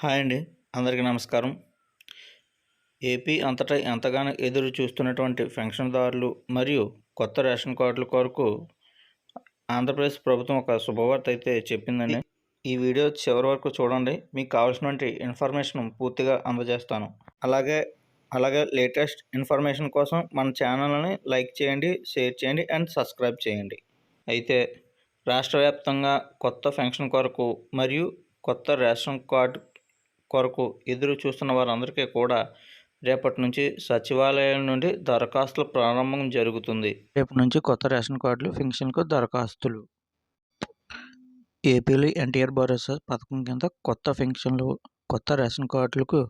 Hi అండి. అందరికీ నమస్కారం. ఏపీ అంతటా ఎంతగానో ఎదురు చూస్తున్నటువంటి పెన్షన్దారులు మరియు కొత్త రేషన్ కార్డుల కొరకు ఆంధ్రప్రదేశ్ ప్రభుత్వం ఒక శుభవార్త అయితే చెప్పిందండి. ఈ వీడియో చివరి వరకు చూడండి. మీకు కావాల్సినటువంటి ఇన్ఫర్మేషన్ పూర్తిగా అందజేస్తాను. అలాగే అలాగే లేటెస్ట్ ఇన్ఫర్మేషన్ కోసం మన ఛానల్ని లైక్ చేయండి షేర్ చేయండి అండ్ సబ్స్క్రైబ్ చేయండి. అయితే రాష్ట్ర వ్యాప్తంగా కొత్త పెన్షన్ కొరకు మరియు కొత్త రేషన్ కార్డు కొరకు ఎదురు చూస్తున్న వారందరికీ కూడా రేపటి నుంచి సచివాలయం నుండి దరఖాస్తుల ప్రారంభం జరుగుతుంది. రేపటి నుంచి కొత్త రేషన్ కార్డులు ఫింక్షన్కు దరఖాస్తులు. ఏపీలో ఎన్టీఆర్ భరోసా పథకం కింద కొత్త ఫింక్షన్లు కొత్త రేషన్ కార్డులకు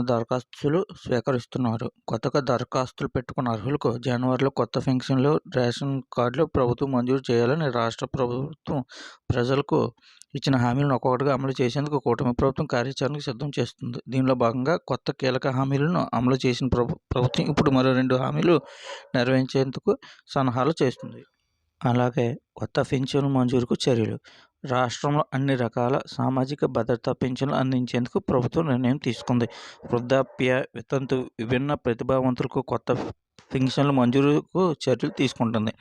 దరఖాస్తులు స్వీకరిస్తున్నారు. కొత్తగా దరఖాస్తులు పెట్టుకున్న అర్హులకు జనవరిలో కొత్త పెన్షన్లు రేషన్ కార్డులు ప్రభుత్వం మంజూరు చేయాలని రాష్ట్ర ప్రభుత్వం ప్రజలకు ఇచ్చిన హామీలను ఒక్కొక్కటిగా అమలు చేసేందుకు కూటమి ప్రభుత్వం కార్యాచరణకు సిద్ధం చేస్తుంది. దీనిలో భాగంగా కొత్త కీలక హామీలను అమలు చేసిన ప్రభు ప్రభుత్వం ఇప్పుడు మరో రెండు హామీలు నెరవేర్చేందుకు సన్నాహాలు చేస్తుంది. అలాగే కొత్త పెన్షన్ మంజూరుకు చర్యలు. రాష్ట్రంలో అన్ని రకాల సామాజిక భద్రతా పెన్షన్లు అందించేందుకు ప్రభుత్వం నిర్ణయం తీసుకుంది. వృద్ధాప్య వితంతు విభిన్న ప్రతిభావంతులకు కొత్త పెన్షన్లు మంజూరుకు చర్యలు తీసుకుంటుంది.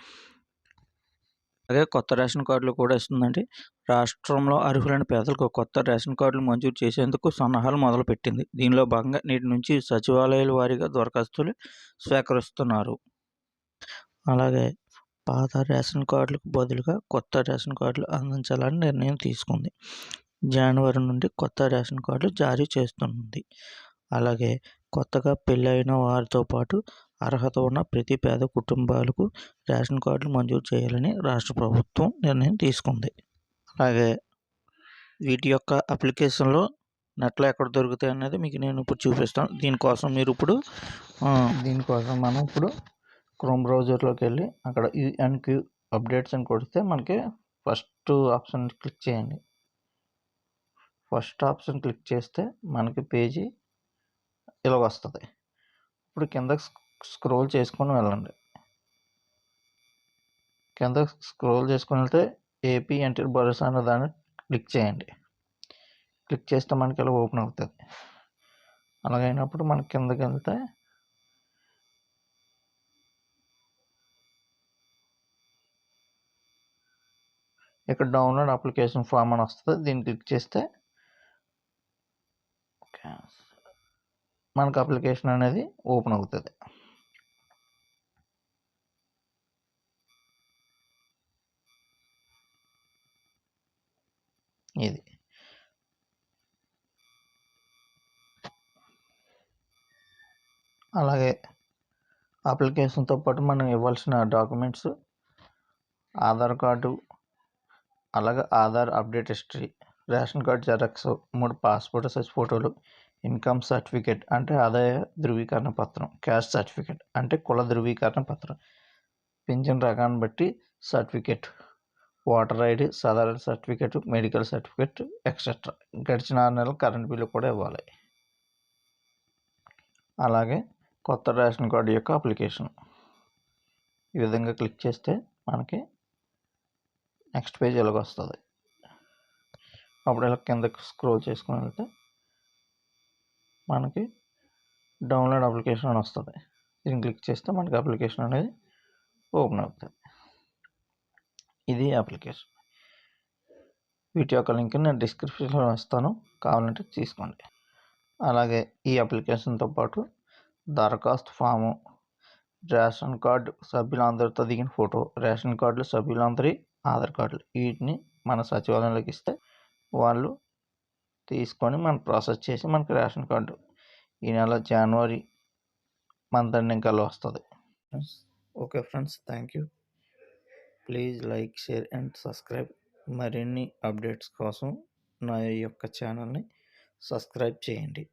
అలాగే కొత్త రేషన్ కార్డులు కూడా ఇస్తుందండి. రాష్ట్రంలో అర్హులైన పేదలకు కొత్త రేషన్ కార్డులు మంజూరు చేసేందుకు సన్నాహాలు మొదలుపెట్టింది. దీనిలో భాగంగా నేటి నుంచి సచివాలయాల వారీగా దరఖాస్తులు స్వీకరిస్తున్నారు. అలాగే పాత రేషన్ కార్డులకు బదులుగా కొత్త రేషన్ కార్డులు అందించాలని నిర్ణయం తీసుకుంది. జనవరి నుండి కొత్త రేషన్ కార్డులు జారీ చేస్తుంది. అలాగే కొత్తగా పెళ్ళైన వారితో పాటు అర్హత ఉన్న ప్రతి పేద కుటుంబాలకు రేషన్ కార్డులు మంజూరు చేయాలని రాష్ట్ర ప్రభుత్వం నిర్ణయం తీసుకుంది. అలాగే వీటి యొక్క అప్లికేషన్లో నెట్లో ఎక్కడ దొరుకుతాయి అనేది మీకు నేను ఇప్పుడు చూపిస్తాను. దీనికోసం మీరు ఇప్పుడు దీనికోసం మనం ఇప్పుడు క్రోమ్ బ్రౌజర్లోకి వెళ్ళి అక్కడ క్యూ అప్డేట్స్ అని కొడితే మనకి ఫస్ట్ ఆప్షన్ క్లిక్ చేయండి. ఫస్ట్ ఆప్షన్ క్లిక్ చేస్తే మనకి పేజీ ఇలా వస్తుంది. ఇప్పుడు కింద స్క్రోల్ చేసుకొని వెళ్ళండి. కింద స్క్రోల్ చేసుకొని వెళ్తే ఏపీ ఎంటర్ భరోసా అనే దాన్ని క్లిక్ చేయండి. క్లిక్ చేస్తే మనకి ఇలా ఓపెన్ అవుతుంది. అలాగైనప్పుడు మనకి కిందకి వెళ్తే ఇక్కడ డౌన్లోడ్ అప్లికేషన్ ఫామ్ అని వస్తుంది. దీన్ని క్లిక్ చేస్తే మనకు అప్లికేషన్ అనేది ఓపెన్ అవుతుంది. ఇది. అలాగే అప్లికేషన్తో పాటు మనం ఇవ్వాల్సిన డాక్యుమెంట్స్ ఆధార్ కార్డు అలాగే Aadhaar update history ration card xerox మూడు పాస్పోర్ట్ సైజ్ ఫోటోలు ఇన్కమ్ సర్టిఫికేట్ అంటే ఆదాయ ధృవీకరణ పత్రం క్యాస్ట్ సర్టిఫికేట్ అంటే కుల ధృవీకరణ పత్రం పింఛన్ రకాన్ని బట్టి సర్టిఫికేట్ ఓటర్ ఐడి సాధారణ సర్టిఫికేట్ మెడికల్ సర్టిఫికేట్ ఎక్సెట్రా. గడిచిన ఆరు నెలలు కరెంట్ బిల్లు కూడా ఇవ్వాలి. అలాగే కొత్త రేషన్ కార్డు యొక్క అప్లికేషన్. ఈ విధంగా క్లిక్ చేస్తే మనకి నెక్స్ట్ పేజ్ ఇలాగ వస్తుంది అప్పుడు ఇలా కిందకి స్క్రోల్ చేసుకుని వెళ్తే మనకి డౌన్లోడ్ అప్లికేషన్ అని వస్తుంది. దీన్ని క్లిక్ చేస్తే మనకి అప్లికేషన్ అనేది ఓపెన్ అవుతుంది. ఇది అప్లికేషన్. వీటి యొక్క లింక్ నేను డిస్క్రిప్షన్లో ఇస్తాను. కావాలంటే తీసుకోండి. అలాగే ఈ అప్లికేషన్తో పాటు దరఖాస్తు ఫాము రేషన్ కార్డు సభ్యులందరితో దిగిన ఫోటో రేషన్ కార్డులు సభ్యులందరి ఆధార్ కార్డులు వీటిని మన సచివాలయంలోకి ఇస్తే వాళ్ళు తీసుకొని మనం ప్రాసెస్ చేసి మనకి రేషన్ కార్డు ఈ నెల జనవరి మంత్ ఎండింగ్ కల్లా వస్తుంది. Okay friends thank you. Please like share and subscribe. మరిన్ని అప్డేట్స్ కోసం నా యొక్క ఛానల్ని సబ్స్క్రైబ్ చేయండి.